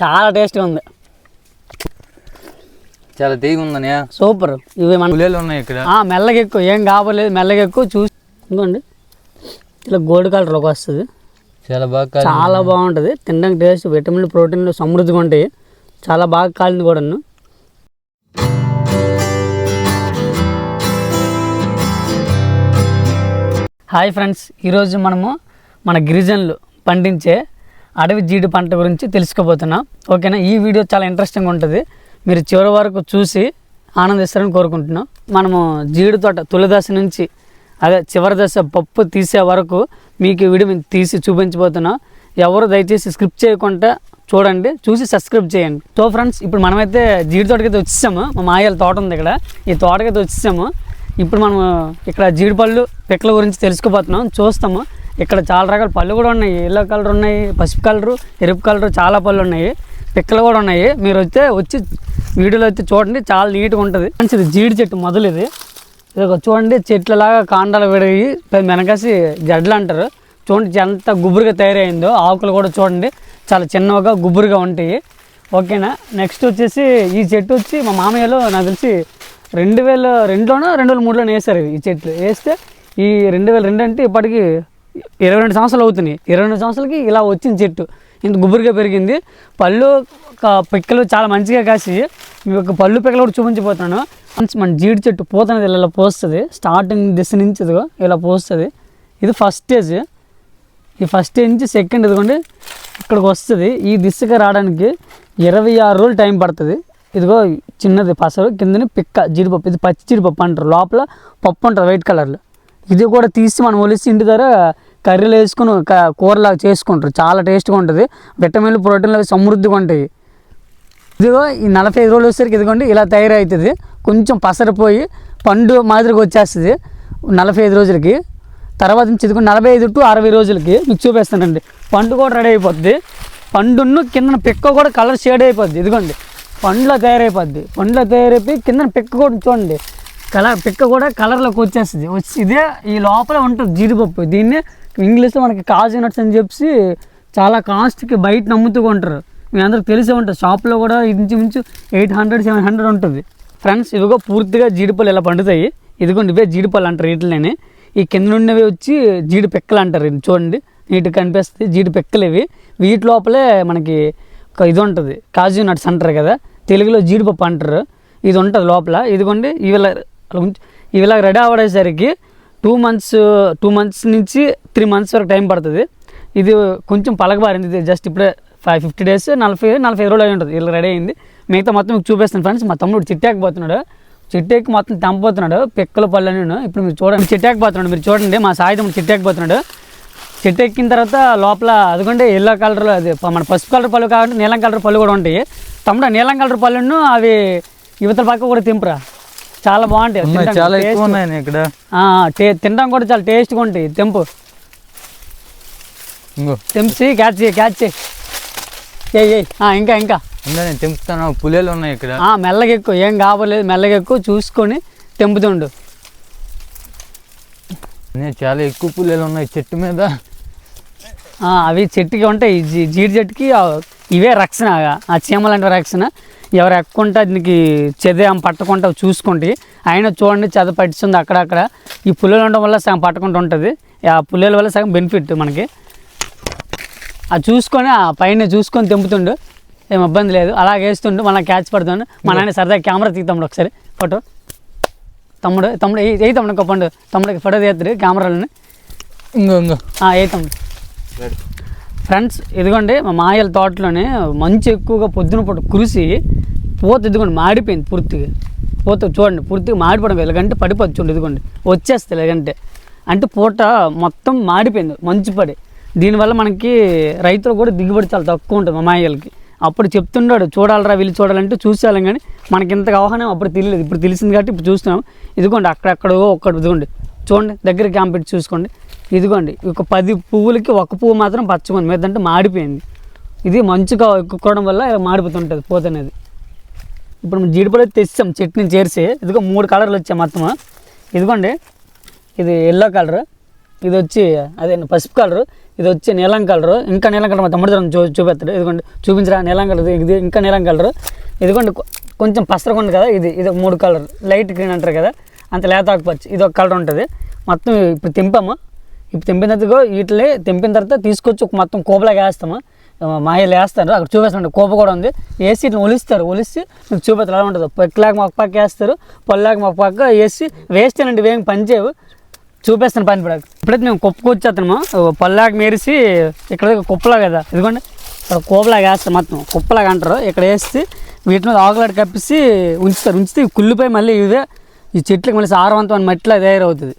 చాలా టేస్ట్గా ఉంది. చాలా తీగ ఉందనే సూపర్. ఇవి మన పులేలు ఉన్నాయి ఇక్కడ. మెల్లగా ఎక్కువ ఏం కావలేదు మెల్లగా ఎక్కువ చూసి ఇదిగోండి ఇలా గోల్డ్ కలర్ ఒక వస్తుంది. చాలా బాగా చాలా బాగుంటుంది. తినడానికి టేస్ట్ విటమిన్లు ప్రోటీన్లు సమృద్ధిగా ఉంటాయి. చాలా బాగా కాలింది కూడాను. Hi friends. ఈరోజు మనము మన గిరిజనులు పండించే అడవి జీడి పంట గురించి తెలుసుకోబోతున్నా. ఓకేనా? ఈ వీడియో చాలా ఇంట్రెస్టింగ్ ఉంటుంది. మీరు చివరి వరకు చూసి ఆనందిస్తారని కోరుకుంటున్నాం. మనము జీడి తోట తొలి దశ నుంచి అదే చివరి దశ పప్పు తీసే వరకు మీకు వీడియో మేము తీసి చూపించబోతున్నాం. ఎవరు దయచేసి స్క్రిప్ట్ చేయకుండా చూడండి చూసి సబ్స్క్రైబ్ చేయండి. సో ఫ్రెండ్స్ ఇప్పుడు మనమైతే జీడి తోటకైతే వచ్చేసాము. మా మాయల తోట ఉంది ఇక్కడ. ఈ తోటకైతే వచ్చేసాము. ఇప్పుడు మనం ఇక్కడ జీడిపళ్ళు పిక్కల గురించి తెలుసుకోబోతున్నాం. చూస్తాము. ఇక్కడ చాలా రకాల పళ్ళు కూడా ఉన్నాయి. ఎల్లో కలర్ ఉన్నాయి పసుపు కలరు ఎరుపు కలరు చాలా పళ్ళు ఉన్నాయి. పిక్కలు కూడా ఉన్నాయి. మీరు వస్తే వచ్చి వీడియోలో వచ్చి చూడండి. చాలా నీట్గా ఉంటుంది. మంచిది జీడి చెట్టు మొదలు ఇది. ఇది ఒక చూడండి చెట్లలాగా కాండాలు విడిగి వెనకాసి జడ్లు అంటారు. చూడండి ఎంత గుబురుగా తయారైందో. ఆకులు కూడా చూడండి. చాలా చిన్నగా గుబురుగా ఉంటాయి. ఓకేనా? నెక్స్ట్ వచ్చేసి ఈ చెట్టు వచ్చి మా మామయ్యలో నాకు తెలిసి రెండు వేల రెండులోనో రెండు వేల మూడులోనే వేసారు ఈ చెట్లు. వేస్తే ఈ రెండు వేల రెండు అంటే ఇప్పటికి ఇరవై రెండు సంవత్సరాలు అవుతున్నాయి. ఇరవై రెండు సంవత్సరాలకి ఇలా వచ్చింది చెట్టు. ఇంత గుబురుగా పెరిగింది. పళ్ళు పిక్కలు చాలా మంచిగా కాసి మీకు యొక్క పళ్ళు పిక్కలు కూడా చూపించిపోతున్నాను మంచి మన జీడి చెట్టు పూత అనేది ఇలా పోస్తుంది. స్టార్టింగ్ దిశ నుంచి ఇదిగో ఇలా పోస్తుంది. ఇది ఫస్ట్ స్టేజ్ ఈ ఫస్ట్ స్టేజ్ నుంచి సెకండ్ ఇదిగోండి ఇక్కడికి వస్తుంది. ఈ దిశగా రావడానికి ఇరవై ఆరు రోజులు టైం పడుతుంది. ఇదిగో చిన్నది పసరు కిందని పిక్క జీడిపప్పు. ఇది పచ్చి జీడిపప్పు అంటారు. లోపల పప్పు అంటారు వైట్ కలర్లో. ఇది కూడా తీసి మనం ఒలిసి ఇంటి దగ్గర కర్రీలు వేసుకుని కూరలాగా చేసుకుంటారు. చాలా టేస్ట్గా ఉంటుంది. విటమిన్లు ప్రోటీన్లు అవి సమృద్ధిగా ఉంటాయి. ఇదిగో ఈ నలభై ఐదు రోజులు వచ్చేసరికి ఇదిగోండి ఇలా తయారవుతుంది కొంచెం పసరిపోయి పండు మాదిరిగా వచ్చేస్తుంది. నలభై ఐదు రోజులకి. తర్వాత నుంచి ఇదిగో నలభై ఐదు టు అరవై రోజులకి మీకు చూపిస్తానండి. పండు కూడా రెడీ అయిపోద్ది. పండును కింద పిక్క కూడా కలర్ షేడ్ అయిపోద్ది. ఇదిగోండి పండ్లో తయారైపోద్ది. పండ్లో తయారైపోయి కింద పిక్క కూడా చూడండి. కలర్ పిక్క కూడా కలర్లోకి వచ్చేస్తుంది. వచ్చి ఇదే ఈ లోపల ఉంటుంది జీడిపప్పు. దీన్ని ఇంగ్లీష్లో మనకి కాజు నట్స్ అని చెప్పి చాలా కాస్ట్కి బయట నమ్ముతూ ఉంటారు మీ అందరికి తెలిసే ఉంటుంది. షాప్లో కూడా ఇంచుమించు ఎయిట్ హండ్రెడ్ సెవెన్ హండ్రెడ్ ఉంటుంది. ఫ్రెండ్స్ ఇవిగో పూర్తిగా జీడిపళ్ళు ఇలా పండుతాయి. ఇదిగోండి ఇవే జీడిపళ్ళు అంటారు వీటిలోనే. ఈ కింద నుండివి వచ్చి జీడి పెక్కలు అంటారు ఇది చూడండి. నీట్గా కనిపిస్తుంది జీడి పెక్కలు ఇవి. వీటి లోపలే మనకి ఒక ఇది ఉంటుంది. కాజు నట్స్ అంటారు కదా. తెలుగులో జీడిపప్పు అంటారు. ఇది ఉంటుంది లోపల. ఇదిగోండి ఇవిలా ఇవిలా రెడీ అవ్వడేసరికి టూ మంత్స్ టూ మంత్స్ నుంచి త్రీ మంత్స్ వరకు టైం పడుతుంది. ఇది కొంచెం పలకబారింది ఇది జస్ట్ ఇప్పుడే ఫైవ్ ఫిఫ్టీ డేస్ నలభై నలభై రోజులు అయి ఉంటుంది. ఇలా రెడీ అయింది మిగతా మొత్తం మీకు చూపిస్తాను ఫ్రెండ్స్ మా తమ్ముడు చిట్టాకపోతున్నాడు చిట్టెక్కి మొత్తం తెంపబోతున్నాడు. పిక్కల పళ్ళు అని ఇప్పుడు మీరు చూడండి చిట్టాకపోతున్నాడు మీరు చూడండి మా సాయి తమ్ముడు చిట్టాకపోతున్నాడు చెట్టు ఎక్కిన తర్వాత లోపల అదిగోండి ఎల్లో కలర్ అది మన పసుపు కలర్ పళ్ళు కాబట్టి నీలం కలర్ పళ్ళు కూడా ఉంటాయి. తమ్ముడు నీలం కలర్ పళ్ళును అవి యువతల పక్క కూడా తింపురా. చాలా బాగుంటాయి. చాలా. ఎక్కువ ఉన్నాయి ఇక్కడ. తినడానికి కూడా చాలా టేస్ట్గా ఉంటాయి. తెంపు. తెంపి క్యాచ్ చేయి క్యాచ్ చేయి ఆ, ఇంకా ఇంకా. నేను తెంపుతాను? పులేలు ఉన్నాయి ఇక్కడ. మెల్లగా ఎక్కువ ఏం కావలేదు మెల్లగా ఎక్కువ చూసుకొని తెంపుతుండు. నేను చాలా ఎక్కువ పులేలు ఉన్నాయి చెట్టు మీద. అవి చెట్టుకి ఉంటాయి. జీడి చెట్టుకి ఇవే రక్షణ ఆ చీమలు అంటే రక్షణ. ఎవరు ఎక్కుంటే దీనికి చెదేం పట్టకుండా చూసుకుంటే అయినా చూడండి చెద పట్టిస్తుంది అక్కడక్కడ. ఈ పుల్లలు ఉండడం వల్ల సగం పట్టకుండా ఉంటుంది. ఆ పుల్లల వల్ల సగం బెనిఫిట్ మనకి. అది చూసుకొని ఆ పైన చూసుకొని తెంపుతుండు. ఏం ఇబ్బంది లేదు. అలా వేస్తుండు. మళ్ళీ క్యాచ్ పడుతుండు మా నాన్న సరదా కెమెరా తీస్తాడు ఒకసారి. ఫోటో. తమ్ముడు తమ్ముడు ఏ తమ్ముడు ఇంకో పండు. తమ్ముడికి ఫోటో తీస్తాడు కెమెరాలని ఇంకో ఇంకో ఏ తమ్ముడు. ఫ్రెండ్స్ ఇదిగోండి మా మాయల తోటలోనే మంచి ఎక్కువగా పొద్దున పూట కురిసి పూత ఇదిగోండి మాడిపోయింది పూర్తిగా. పూత చూడండి పూర్తిగా మాడిపోవడం ఎలాగంటే పడిపోద్ది చూడండి ఇదిగోండి వచ్చేస్తుంది ఎలాగంటే అంటే పూట మొత్తం మాడిపోయింది మంచి పడి. దీనివల్ల మనకి రైతులు కూడా దిగుబడి చాలా తక్కువ ఉంటుంది మా మాయలకి. అప్పుడు చెప్తుండాడు చూడాలరా వీళ్ళు చూడాలంటే చూసేయాలి కానీ మనకి ఇంతగా అవగాహన అప్పుడు తెలియలేదు. ఇప్పుడు తెలిసింది కాబట్టి ఇప్పుడు చూస్తున్నాం. ఇదిగోండి అక్కడెక్కడో ఒక్కటి ఇదిగోండి చూడండి దగ్గర క్యాంప్ పెట్టి చూసుకోండి. ఇదిగోండి ఒక పది పువ్వులకి ఒక పువ్వు మాత్రం పచ్చగా మీదంటే మాడిపోయింది. ఇది మంచుగా ఎక్కుకోవడం వల్ల ఇలా మాడిపోతుంటుంది పూత అనేది. ఇప్పుడు మనం తెచ్చాం చెట్ని చేర్చి. ఇదిగో మూడు కలర్లు వచ్చాయి మొత్తం. ఇదిగోండి ఇది ఎల్లో కలర్ ఇది వచ్చి అదే పసుపు కలరు ఇది వచ్చి నీలం కలరు ఇంకా నీలం కలర్ మా తమ్ముడు చూ చూపెత్తాడు ఇదిగోండి చూపించరా? నీలం కలర్ ఇది ఇంకా నీలం కలరు ఇదిగోండి కొంచెం పసరగా ఉంది కదా ఇది. ఇది మూడు కలర్ లైట్ గ్రీన్ అంటారు కదా అంత లేత ఆకుపచ్చ. ఇది ఒక కలర్ ఉంటుంది. మొత్తం ఇప్పుడు తెంపాము. ఇప్పుడు తెంపిన తర్వాత వీటిని తెంపిన తర్వాత తీసుకొచ్చి ఒక మొత్తం కోపలాగా వేస్తాము? మాయలు వేస్తారు. అక్కడ చూపిస్తాను కోప కూడా ఉంది. వేసి ఇట్లా ఒలిస్తారు. ఒలిసి మీకు చూపిస్తారు ఎలా ఉంటుంది. పెక్కలాగా ఒక పక్క వేస్తారు పొల్లాగా ఒక పక్క వేసి వేస్తేనండి వేగం పనిచేయవు. చూపిస్తాను పని పడక ఇప్పుడైతే మేము కుప్పకు వచ్చేస్తున్నాము. పొల్లాగా మేరిసి ఇక్కడ కుప్పలా కదా. ఇదిగోండి ఇక్కడ కోపలాగా వేస్తారు మొత్తం. కుప్పలాగా అంటారు. ఇక్కడ వేసి వీటి మీద ఆకులాడి కప్పిసి ఉంచుతారు. ఉంచితే కుళ్ళిపోయి మళ్ళీ ఇదే ఈ చెట్లకి మళ్ళీ సారవంతమైన మట్టిలో తయారవుతుంది.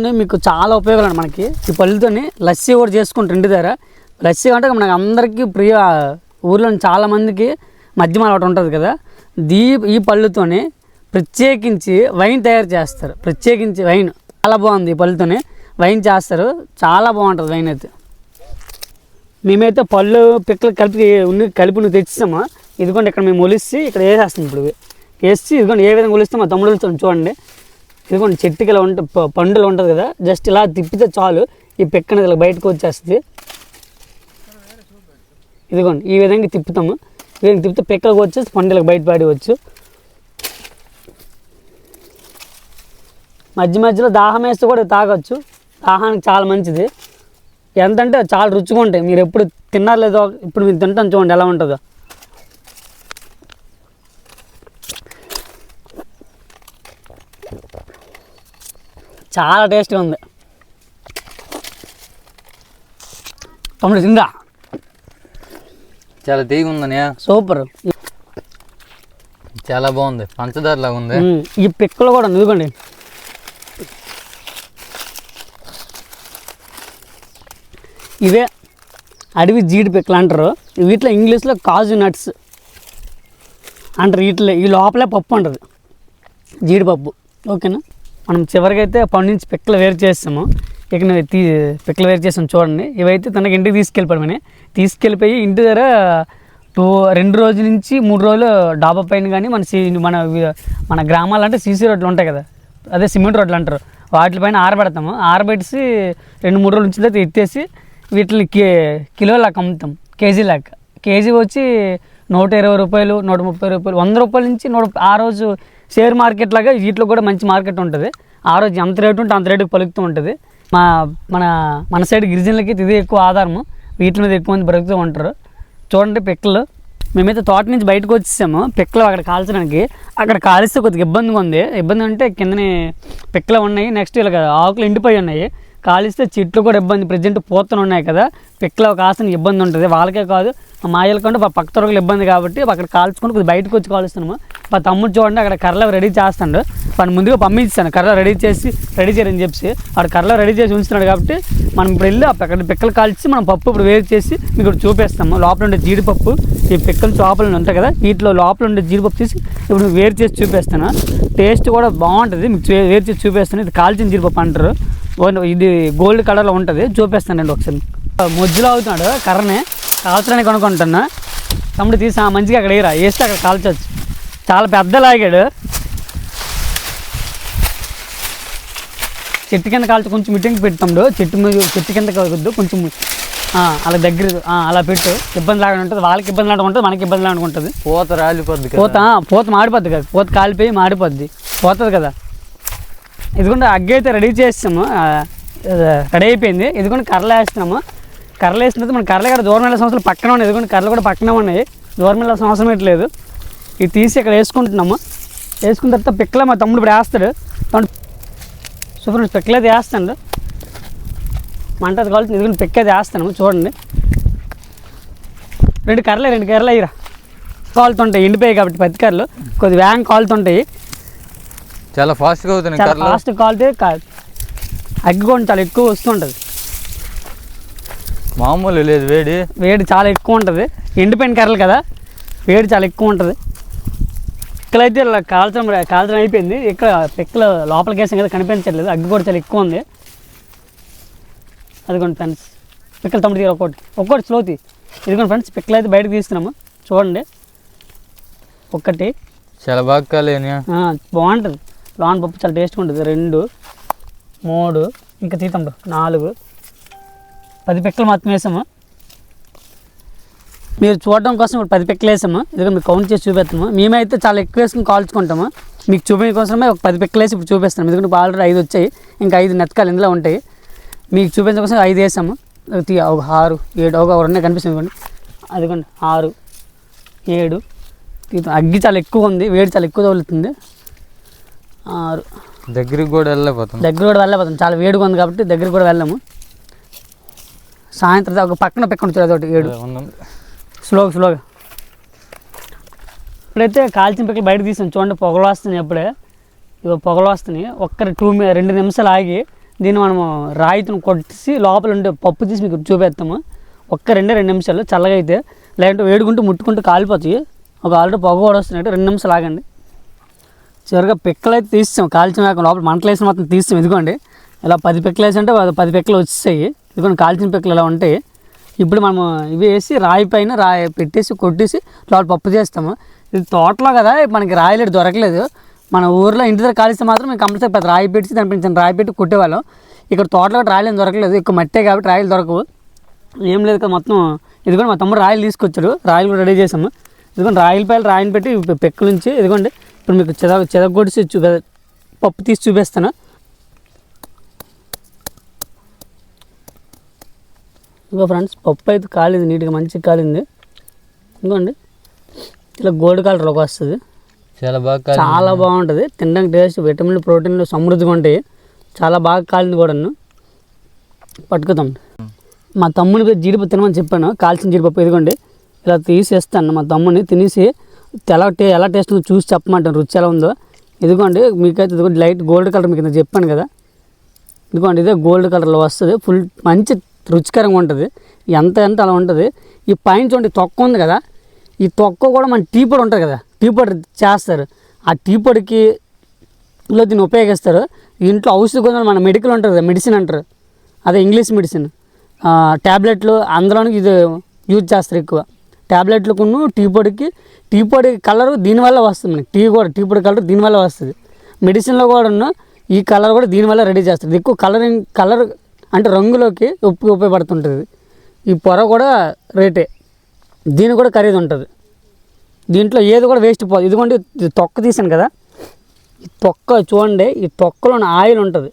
మీకు చాలా ఉపయోగాలు అండి మనకి. ఈ పళ్ళుతోని లస్సీ కూడా చేసుకుంటారు ఇంటి దగ్గర లస్సీ అంటే మనకి అందరికీ ప్రియ ఊర్లో చాలామందికి మద్యం అలవాటు ఉంటుంది కదా. దీ ఈ పళ్ళుతోని ప్రత్యేకించి వైన్ తయారు చేస్తారు. ప్రత్యేకించి వైన్. చాలా బాగుంది ఈ పళ్ళుతోని. వైన్ చేస్తారు. చాలా బాగుంటుంది వైన్ అయితే. మేమైతే పళ్ళు పిక్కలు కలిపి ఉన్ని కలిపి నువ్వు తెచ్చిస్తామా? ఇదిగోండి ఇక్కడ మేము ఒలిసి ఇక్కడ వేసేస్తాం ఇప్పుడు. వేసి ఇదిగోండి ఏ విధంగా ఒలిస్తే మా తమ్ముడు చూడండి. ఇదిగోండి చెట్టుకి ఇలా ఉంటే పండులు ఉంటుంది కదా జస్ట్ ఇలా తిప్పితే చాలు ఈ పిక్క ఇలా బయటకు వచ్చేస్తుంది. ఇదిగోండి ఈ విధంగా తిప్పుతాము. ఈ విధంగా తిప్పితే పెక్కలకు వచ్చేసి పండులకు బయటపడవచ్చు మధ్య మధ్యలో దాహం వేస్తే కూడా తాగొచ్చు. దాహానికి చాలా మంచిది. ఎంతంటే చాలా రుచిగా ఉంటాయి. మీరు ఎప్పుడు తిన్నారు లేదో ఇప్పుడు మీరు తింటాను చూడండి ఎలా ఉంటుందో. చాలా టేస్ట్గా ఉంది. తమ్ముడు తిందా? చాలా తీగ ఉందన్నయ్య సూపర్. చాలా బాగుంది. పంచదార లాగా ఉంది ఈ పిక్కలు కూడా ఇదిగోండి. ఇవే అడవి జీడి పిక్కలు అంటారు. వీటిలో ఇంగ్లీష్లో కాజు నట్స్ అంటారు. వీటిలో ఈ లోపలే పప్పు ఉంటుంది జీడిపప్పు. ఓకేనా? మనం చివరికి అయితే నుంచి పిక్కలు వేరు చేస్తాము. ఇక నువ్వు తీ పిక్కలు వేరు చేసాం చూడండి. ఇవైతే తనకి ఇంటికి తీసుకెళ్ళిపోవడమని తీసుకెళ్ళిపోయి ఇంటి దగ్గర టూ రెండు రోజుల నుంచి మూడు రోజులు డాబా పైన కానీ మన సీ మన మన గ్రామాలు అంటే సీసీ రోడ్లు ఉంటాయి కదా. అదే సిమెంట్ రోడ్లు అంటారు. వాటిపైన ఆరబెడతాము. ఆరబెట్టేసి రెండు మూడు రోజుల నుంచి అయితే ఎత్తేసి వీటిని కే కిలో లాగా అమ్ముతాం. కేజీ లాగా కేజీ వచ్చి నూట ఇరవై రూపాయలు నూట ముప్పై రూపాయలు వంద రూపాయల నుంచి నూట ఆ రోజు షేర్ మార్కెట్ లాగా వీటిలో కూడా మంచి మార్కెట్ ఉంటుంది. ఆ రోజు ఎంత రేటు ఉంటే అంత రేటుకి పలుకుతూ ఉంటుంది. మా మన మన సైడ్ గిరిజనులకి ఇది ఎక్కువ ఆధారము. వీటి మీద ఎక్కువ మంది బ్రతుకుతూ ఉంటారు. చూడండి పిక్కలు. మేమైతే తోట నుంచి బయటకు వచ్చేసాము. పిక్కలు అక్కడ కాల్చడానికి. అక్కడ కాలిస్తే కొద్దిగా ఇబ్బందిగా ఉంది. ఇబ్బంది అంటే కిందనే పిక్కలు ఉన్నాయి. నెక్స్ట్ ఇలా ఆకులు ఎండిపోయి ఉన్నాయి. కాలిస్తే చెట్లు కూడా ఇబ్బంది. ప్రజెంట్ పూతలు ఉన్నాయి కదా. పిక్కల కాసిన ఇబ్బంది ఉంటుంది. వాళ్ళకే కాదు మాయల కంటే మా పక్క తొరగలు ఇబ్బంది కాబట్టి అక్కడ కాల్చుకొని కొద్దిగా బయటకు వచ్చి కాలుస్తున్నాము మా. తమ్ముడు చూడండి అక్కడ కర్రలు రెడీ చేస్తాడు. వాడిని ముందుగా పంపించాను కర్ర రెడీ చేసి రెడీ చేయని చెప్పి వాడు కర్రలు రెడీ చేసి ఉంచుతున్నాడు కాబట్టి మనం ఇప్పుడు వెళ్ళి అక్కడ పిక్కలు కాల్చి మనం పప్పు ఇప్పుడు వేరు చేసి మీకు ఇప్పుడు చూపిస్తాము లోపల ఉండే జీడిపప్పు ఈ పిక్కలు చేపలు ఉంటాయి కదా వీటిలో లోపల ఉండే జీడిపప్పు తీసి ఇప్పుడు వేరు చేసి చూపిస్తాను. టేస్ట్ కూడా బాగుంటుంది. మీకు వేరు చేసి చూపిస్తాను. ఇది కాల్చిన జీడిపప్పు అంటారు. ఇది గోల్డ్ కలర్లో ఉంటుంది. చూపిస్తానండి ఒకసారి. మొజ్జులో అవుతున్నాడు కర్రని. కాల్చడానికి కొనుక్కుంటున్నా తమ్ముడు తీసి మంచిగా అక్కడ వేయరా. వేస్తే అక్కడ కాల్చొచ్చు. చాలా పెద్ద లాగాడు. చెట్టు కింద కాల్చి కొంచెం మిట్టింగ్ పెడతాడు చెట్టు మీద చెట్టు కింద వద్దు కొంచెం అలా దగ్గర అలా పెట్టు. ఇబ్బంది లాగా ఉంటుంది. వాళ్ళకి ఇబ్బంది లాగా ఉంటుంది మనకి ఇబ్బంది లాగా ఉంటుంది. పూత రాలిపోద్ది పూత పూత మాడిపోద్ది కదా. పూత కాలిపోయి మాడిపోద్ది. పోతుంది కదా. ఇదిగోండి అగ్గి అయితే రెడీ చేస్తాము రెడీ అయిపోయింది. ఇదిగోండి కర్రలు వేస్తున్నాము. కర్రలు వేసిన తర్వాత మన కర్రలు కూడా దూరం వెళ్ళే సంవత్సరాలు పక్కన ఉన్నాయి. ఇదిగోండి కర్రలు కూడా పక్కనే ఉన్నాయి. దూరం వెళ్ళాల్సిన అవసరం ఏంటలేదు ఇది తీసి ఇక్కడ వేసుకుంటున్నాము. వేసుకున్న తర్వాత పిక్కల మా తమ్ముడు ఇప్పుడు వేస్తాడు. తమ్ముడు సూపర్ పిక్కలు అయితే వేస్తాడు. మంట కావాల్సింది. ఇదిగోండి పిక్క అయితే వేస్తాను చూడండి. రెండు కర్రలే రెండు కర్రలు అయ్యిరా. కాలుతుంటాయి ఎండిపోయాయి కాబట్టి పత్తి కర్రలు. కొద్ది వ్యాంగ్ కాలుతుంటాయి. చాలా ఫాస్ట్గా అవుతున్నాయి చాలా ఫాస్ట్ కాలితే కా- అగ్గి కూడా చాలా ఎక్కువ వస్తుంటుంది. మామూలు లేదు వేడి. వేడి చాలా ఎక్కువ ఉంటుంది. ఎండిపోయిన కర్రలు కదా వేడి చాలా ఎక్కువ ఉంటుంది. పిక్కలైతే ఇలా కాల్చడం కాల్చడం అయిపోయింది. ఇక్కడ పిక్కలు లోపలికి వేసాం కదా కనిపించట్లేదు. అగ్గి కూడా చాలా ఎక్కువ ఉంది. అదిగోండి ఫ్రెండ్స్ పిక్కలు తమ్ముడు తీరు ఒక్కోటి. ఒక్కోటి స్లోతి ఇదిగోండి ఫ్రెండ్స్ పిక్కలు అయితే బయటకు తీస్తున్నాము చూడండి. ఒక్కటి. చాలా బాగా బాగుంటుంది. లోన్ పప్పు చాలా టేస్ట్గా ఉంటుంది. రెండు మూడు ఇంకా తీతండు నాలుగు పది పిక్కలు మాత్రమే వేసాము. మీరు చూడడం కోసం ఇప్పుడు పది పిక్కలు వేసాము. ఇదిగో మీకు కౌంట్ చేసి చూపెత్తాము మేమైతే చాలా ఎక్కువ వేసుకుని కాల్చుకుంటాము. మీకు చూపించడం కోసమే ఒక పది పిక్కలు వేసి ఇప్పుడు చూపిస్తాం ఎందుకంటే ఆల్రెడీ ఐదు వచ్చాయి. ఇంకా ఐదు నెత్తకాలు ఇందులో ఉంటాయి. మీకు చూపించడం కోసం ఐదు వేసాము. ఒక తీ- ఒక ఆరు ఏడు ఒక ఉన్నాయి కనిపిస్తుంది ఇదిగోండి అదిగోండి ఆరు ఏడు అగ్గి చాలా ఎక్కువ ఉంది. వేడి చాలా ఎక్కువ తగులుతుంది. ఆరు. దగ్గరికి కూడా వెళ్ళలేకపోతుంది దగ్గర కూడా వెళ్ళలేకపోతాం చాలా వేడిగా ఉంది కాబట్టి దగ్గర కూడా వెళ్ళాము సాయంత్రం ఒక పక్కన పెక్క ఉంటుంది అదొకటి ఏడు. స్లోగా స్లోగా. ఇప్పుడైతే కాల్చిన పిక్కలు బయట తీసాం. చూడండి పొగలు వస్తున్నాయి అప్పుడే ఇవి పొగలు వస్తున్నాయి. ఒక్క టూ రెండు నిమిషాలు ఆగి దీన్ని మనము రాయితను కొట్టేసి లోపల ఉండే పప్పు తీసి మీకు చూపిస్తాము. ఒక్క రెండే రెండు నిమిషాలు చల్లగా అయితే లేదంటే వేడుకుంటూ ముట్టుకుంటూ కాలిపోతాయి. ఒక ఆల్రెడీ పొగ కూడా వస్తున్నాయి. రెండు నిమిషాలు ఆగండి. చివరిగా పిక్కలు అయితే తీస్తాం. కాల్చిన లోపల మంటలు వేసిన మొత్తం తీస్తాం. ఇదిగోండి. ఇలా పది పిక్కలు వేసి అంటే పది పిక్కలు వచ్చేసాయి. ఇదిగోండి కాల్చిన పిక్కలు ఇలా ఉంటాయి. ఇప్పుడు మనము ఇవి వేసి రాయి పైన రాయి పెట్టేసి కొట్టేసి లోపల పప్పు చేస్తాము. ఇది తోటలో కదా మనకి రాయలేడు దొరకలేదు. మన ఊర్లో ఇంటి దగ్గర కాలిస్తే మాత్రం మేము కంపల్సరీ పెద్ద రాయి పెట్టి దాని పెంచిన రాయి పెట్టి కొట్టేవాళ్ళం. ఇక్కడ తోటలో రాయలు దొరకలేదు. ఎక్కువ మట్టే కాబట్టి రాయలు దొరకవు. ఏం లేదు కదా మొత్తం. ఇదిగోండి మా తమ్ముడు రాయలు తీసుకొచ్చాడు. రాయలు కూడా రెడీ చేసాము ఇదిగోండి రాయల పైలు రాయిని పెట్టి ఇవి పెక్కల నుంచి ఇదిగోండి ఇప్పుడు మీకు చెద చెదగొడిసి చూ పప్పు తీసి చూపిస్తాను. ఇదిగో ఫ్రెండ్స్ పప్పు అయితే కాలింది నీట్గా మంచిగా కాలింది. ఇదిగోండి ఇలా గోల్డ్ కలర్లోకి వస్తుంది. చాలా బాగా. చాలా బాగుంటుంది. తినడానికి టేస్ట్ విటమిన్లు ప్రోటీన్లు సమృద్ధిగా ఉంటాయి. చాలా బాగా కాలింది కూడాను. పట్టుకుతాం మా తమ్ముని పేరు జీడిపప్పు తినమని చెప్పాను. కాల్చిన జీడిపప్పు ఇదిగోండి ఇలా తీసేస్తాను. మా తమ్ముని తినేసి ఎలా టే ఎలా టేస్ట్ ఉందో. చూసి చెప్పమంటాను. రుచి ఎలా ఉందో. ఇదిగోండి మీకైతే ఇదిగోండి లైట్ గోల్డ్ కలర్ మీకు చెప్పాను కదా. ఇదిగోండి ఇదే గోల్డ్ కలర్లో వస్తుంది. ఫుల్ మంచి రుచికరంగా ఉంటుంది. ఎంత ఎంత అలా ఉంటుంది. ఈ పైన చూడండి తొక్క ఉంది కదా. ఈ తొక్క కూడా మన టీ పొడి ఉంటుంది కదా. టీ పొడి చేస్తారు. ఆ టీ పొడికి లో దీన్ని ఉపయోగిస్తారు. ఇంట్లో ఔషధ గుణాలు మన మెడికల్ ఉంటుంది కదా మెడిసిన్ అంటారు. అదే ఇంగ్లీష్ మెడిసిన్. ట్యాబ్లెట్లు అందులోనికి ఇది యూజ్ చేస్తారు ఎక్కువ. ట్యాబ్లెట్లకును టీ పొడికి. టీ పొడి కలర్ దీనివల్ల వస్తుంది మనకి టీ కూడా టీ పొడి కలర్ దీనివల్ల వస్తుంది. మెడిసిన్లో కూడా ఈ కలర్ కూడా దీనివల్ల రెడీ చేస్తుంది. ఎక్కువ కలరింగ్ కలర్ అంటే రంగులోకి ఉప్పు ఉపయోగపడుతుంటుంది. ఈ పొర కూడా రేటే. దీని కూడా ఖరీదు ఉంటుంది. దీంట్లో ఏది కూడా వేస్ట్ పోదు. ఇదిగోండి తొక్క తీసాను కదా. ఈ తొక్క చూడండి ఈ తొక్కలోని ఆయిల్ ఉంటుంది.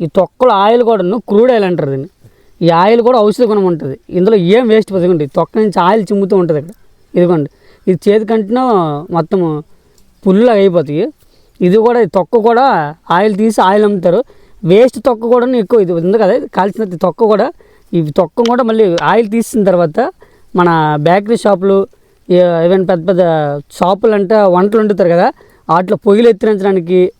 ఈ తొక్కలో ఆయిల్ కూడాను క్రూడ్ ఆయిల్ అంటారు దీన్ని. ఈ ఆయిల్ కూడా ఔషధ గుణం ఉంటుంది. ఇందులో ఏం వేస్ట్ పోదు తొక్క నుంచి ఆయిల్ చిమ్ముతూ ఉంటుంది ఇక్కడ. ఇదిగోండి. ఇది చేతి కంటిన మొత్తం పుల్లులా అయిపోతాయి. ఇది కూడా తొక్క కూడా ఆయిల్ తీసి ఆయిల్ అమ్ముతారు. వేస్ట్ తొక్క కూడా ఎక్కువ ఇది ఉంది కదా. కాల్చిన తొక్క కూడా. ఈ తొక్క కూడా మళ్ళీ ఆయిల్ తీసిన తర్వాత మన బేకరీ షాపులు ఈవెన్ పెద్ద పెద్ద షాపులు అంటే వంటలు వండుతారు కదా. వాటిలో పొయ్యిలు ఎత్తిరించడానికి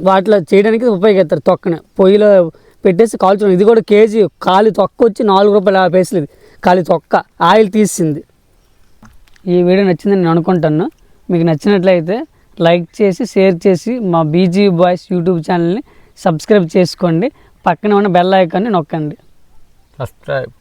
వాటిలో చేయడానికి ఉపయోగిస్తారు తొక్కని. పొయ్యిలో పెట్టేసి కాల్చుకోండి ఇది కూడా కేజీ కాలి తొక్క వచ్చి నాలుగు రూపాయల యాభై పైసలు ఇది. కాలి తొక్క. ఆయిల్ తీసింది. ఈ వీడియో నచ్చిందని నేను అనుకుంటాను మీకు నచ్చినట్లయితే లైక్ చేసి షేర్ చేసి మా బీజీ బాయ్స్ యూట్యూబ్ ఛానల్ని సబ్స్క్రైబ్ చేసుకోండి. పక్కన ఉన్న బెల్ ఐకాన్ని నొక్కండి. సబ్స్క్రైబ్.